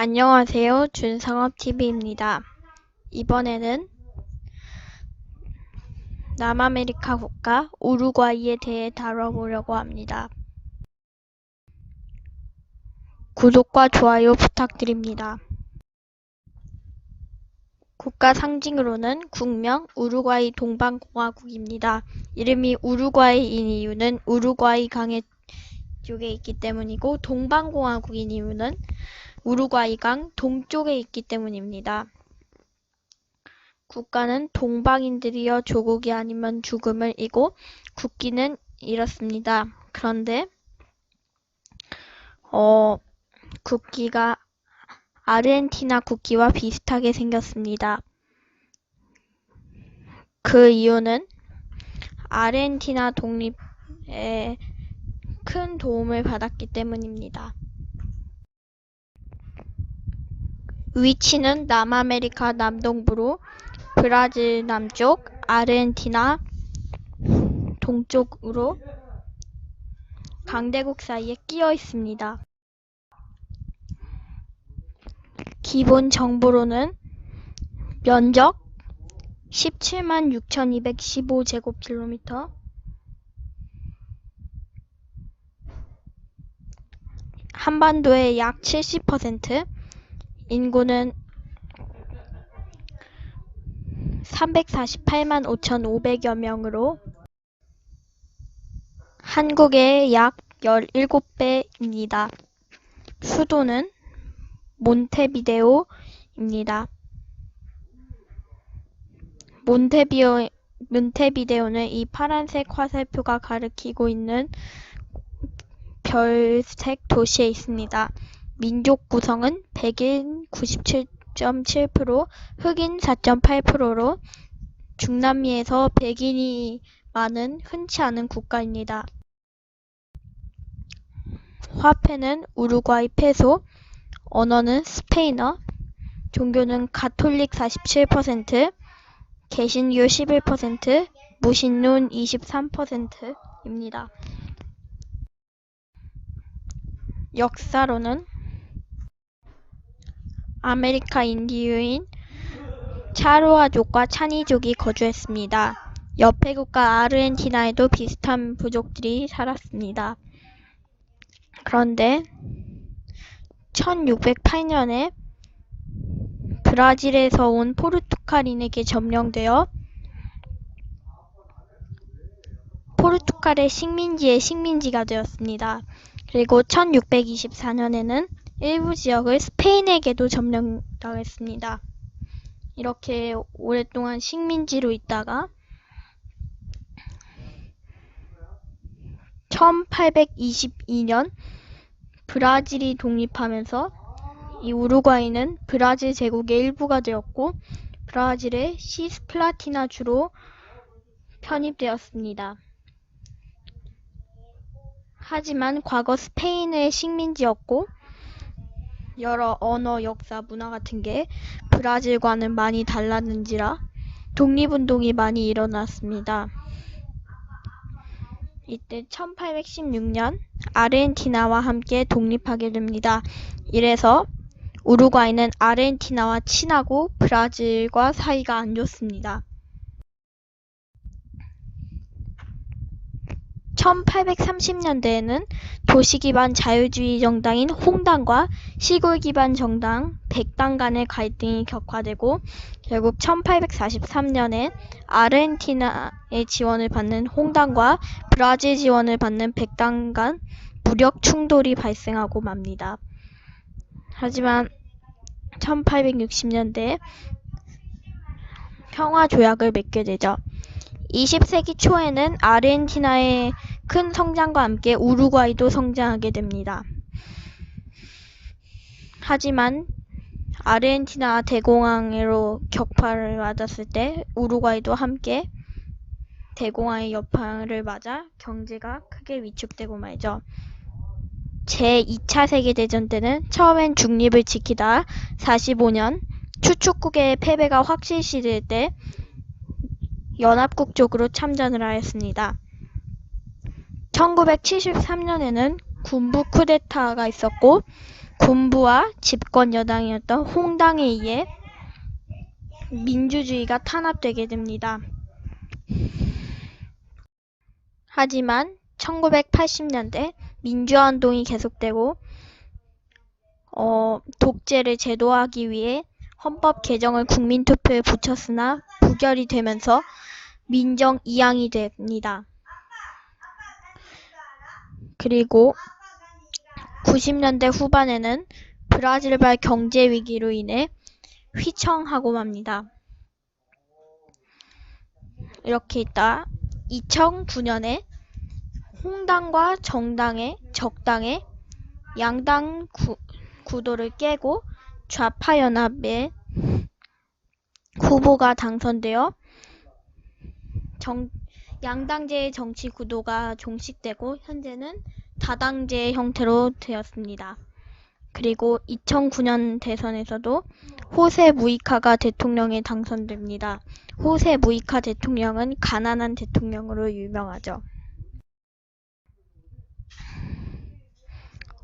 안녕하세요. 준상업TV입니다. 이번에는 남아메리카 국가 우루과이에 대해 다뤄보려고 합니다. 구독과 좋아요 부탁드립니다. 국가 상징으로는 국명 우루과이 동방공화국입니다. 이름이 우루과이인 이유는 우루과이 강의 쪽에 있기 때문이고 동방공화국인 이유는 우루과이강 동쪽에 있기 때문입니다. 국가는 동방인들이여 조국이 아니면 죽음을 이고 국기는 이렇습니다. 그런데 어, 국기가 아르헨티나 국기와 비슷하게 생겼습니다. 그 이유는 아르헨티나 독립에 큰 도움을 받았기 때문입니다. 위치는 남아메리카 남동부로 브라질 남쪽, 아르헨티나 동쪽으로 강대국 사이에 끼어 있습니다. 기본 정보로는 면적 17만 6,215제곱킬로미터, 한반도의 약 70%, 인구는 348만 5,500여 명으로 한국의 약 17배입니다. 수도는 몬테비데오입니다. 몬테비오, 몬테비데오는 이 파란색 화살표가 가리키고 있는 별색 도시에 있습니다. 민족 구성은 백인 97.7%, 흑인 4.8%로 중남미에서 백인이 많은 흔치 않은 국가입니다. 화폐는 우루과이 페소, 언어는 스페인어, 종교는 가톨릭 47%, 개신교 11%, 무신론 23%입니다. 역사로는 아메리카 인디유인 차로아족과 차니족이 거주했습니다. 옆에 국가 아르헨티나에도 비슷한 부족들이 살았습니다. 그런데 1608년에 브라질에서 온 포르투갈인에게 점령되어 포르투갈의 식민지의 식민지가 되었습니다. 그리고 1624년에는 일부 지역을 스페인에게도 점령당했습니다. 이렇게 오랫동안 식민지로 있다가 1822년 브라질이 독립하면서 이 우루과이는 브라질 제국의 일부가 되었고 브라질의 시스플라티나 주로 편입되었습니다. 하지만 과거 스페인의 식민지였고 여러 언어, 역사, 문화 같은 게 브라질과는 많이 달랐는지라 독립운동이 많이 일어났습니다. 이때 1816년 아르헨티나와 함께 독립하게 됩니다. 이래서 우루과이는 아르헨티나와 친하고 브라질과 사이가 안 좋습니다. 1830년대에는 도시 기반 자유주의 정당인 홍당과 시골 기반 정당 백당 간의 갈등이 격화되고 결국 1843년에 아르헨티나의 지원을 받는 홍당과 브라질 지원을 받는 백당 간 무력 충돌이 발생하고 맙니다. 하지만 1860년대에 평화 조약을 맺게 되죠. 20세기 초에는 아르헨티나의 큰 성장과 함께 우루과이도 성장하게 됩니다. 하지만 아르헨티나 대공황으로 격파를 맞았을 때 우루과이도 함께 대공황의 여파를 맞아 경제가 크게 위축되고 말죠. 제2차 세계대전 때는 처음엔 중립을 지키다 45년 추축국의 패배가 확실시될 때 연합국 쪽으로 참전을 하였습니다. 1973년에는 군부 쿠데타가 있었고 군부와 집권 여당이었던 홍당에 의해 민주주의가 탄압되게 됩니다. 하지만 1980년대 민주화 운동이 계속되고 어, 독재를 제도화하기 위해 헌법 개정을 국민투표에 붙였으나 부결이 되면서 민정 이양이 됩니다. 그리고 90년대 후반에는 브라질발 경제 위기로 인해 휘청하고 맙니다. 이렇게 있다 2009년에 홍당과 정당의 적당의 양당 구, 구도를 깨고 좌파 연합의 후보가 당선되어 정, 양당제의 정치 구도가 종식되고 현재는 다당제 형태로 되었습니다. 그리고 2009년 대선에서도 호세 무이카가 대통령에 당선됩니다. 호세 무이카 대통령은 가난한 대통령으로 유명하죠.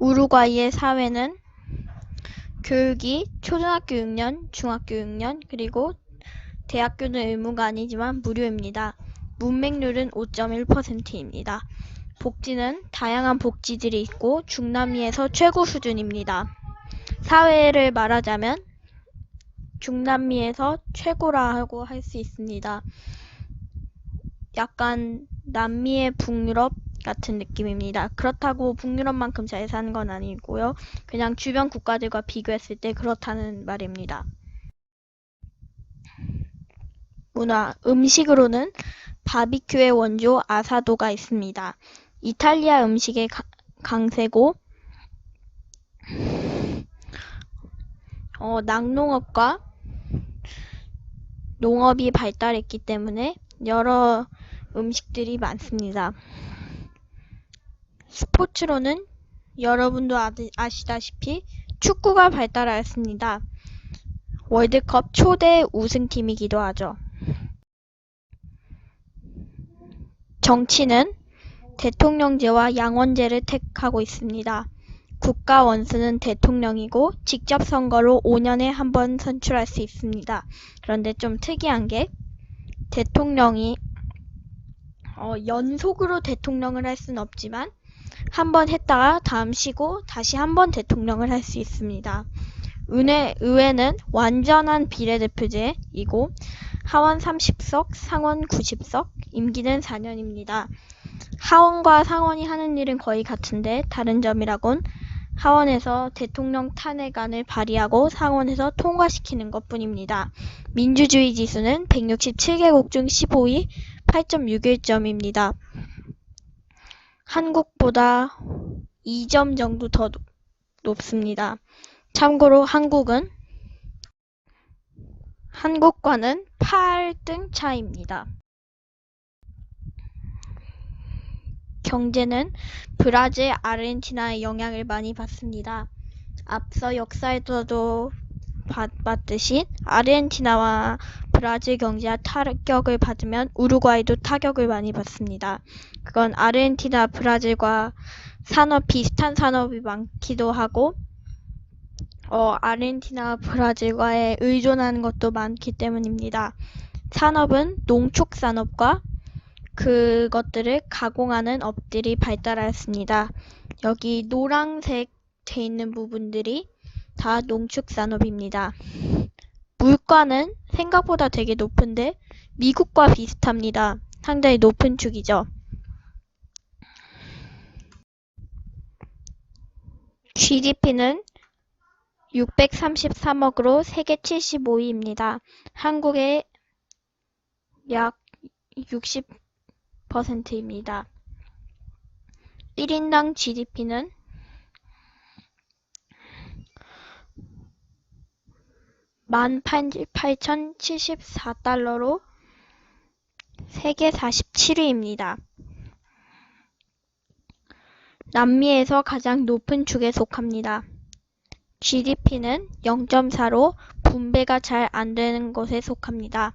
우루과이의 사회는 교육이 초등학교 6년, 중학교 6년, 그리고 대학교는 의무가 아니지만 무료입니다. 문맹률은 5.1%입니다. 복지는 다양한 복지들이 있고 중남미에서 최고 수준입니다. 사회를 말하자면 중남미에서 최고라고 할 수 있습니다. 약간 남미의 북유럽 같은 느낌입니다. 그렇다고 북유럽만큼 잘 사는 건 아니고요. 그냥 주변 국가들과 비교했을 때 그렇다는 말입니다. 문화, 음식으로는 바비큐의 원조 아사도가 있습니다. 이탈리아 음식의 가- 강세고 어, 낙농업과 농업이 발달했기 때문에 여러 음식들이 많습니다. 스포츠로는 여러분도 아, 아시다시피 축구가 발달하였습니다. 월드컵 초대 우승팀이기도 하죠. 정치는 대통령제와 양원제를 택하고 있습니다. 국가 원수는 대통령이고 직접 선거로 5년에 한 번 선출할 수 있습니다. 그런데 좀 특이한 게 대통령이 어, 연속으로 대통령을 할 수는 없지만 한 번 했다가 다음 쉬고 다시 한 번 대통령을 할 수 있습니다. 의회, 의회는 완전한 비례대표제이고 하원 30석, 상원 90석, 임기는 4년입니다. 하원과 상원이 하는 일은 거의 같은데 다른 점이라곤 하원에서 대통령 탄핵안을 발의하고 상원에서 통과시키는 것 뿐입니다. 민주주의 지수는 167개국 중 15위 8.61점입니다. 한국보다 2점 정도 더 높- 높습니다. 참고로 한국은 한국과는 8등 차이입니다. 경제는 브라질, 아르헨티나의 영향을 많이 받습니다. 앞서 역사에서도 봤, 봤듯이 아르헨티나와 브라질 경제가 타격을 받으면 우루과이도 타격을 많이 받습니다. 그건 아르헨티나, 브라질과 산업 비슷한 산업이 많기도 하고 어, 아르헨티나, 브라질과의 의존하는 것도 많기 때문입니다. 산업은 농축 산업과 그것들을 가공하는 업들이 발달하였습니다. 여기 노란색 돼 있는 부분들이 다 농축 산업입니다. 물가는 생각보다 되게 높은데 미국과 비슷합니다. 상당히 높은 축이죠. GDP는 633억으로 세계 75위입니다. 한국의 약 60% 입니다. 1인당 GDP는 만 8,074달러로 세계 47위입니다. 남미에서 가장 높은 축에 속합니다. GDP는 0.4로 분배가 잘 안 되는 것에 속합니다.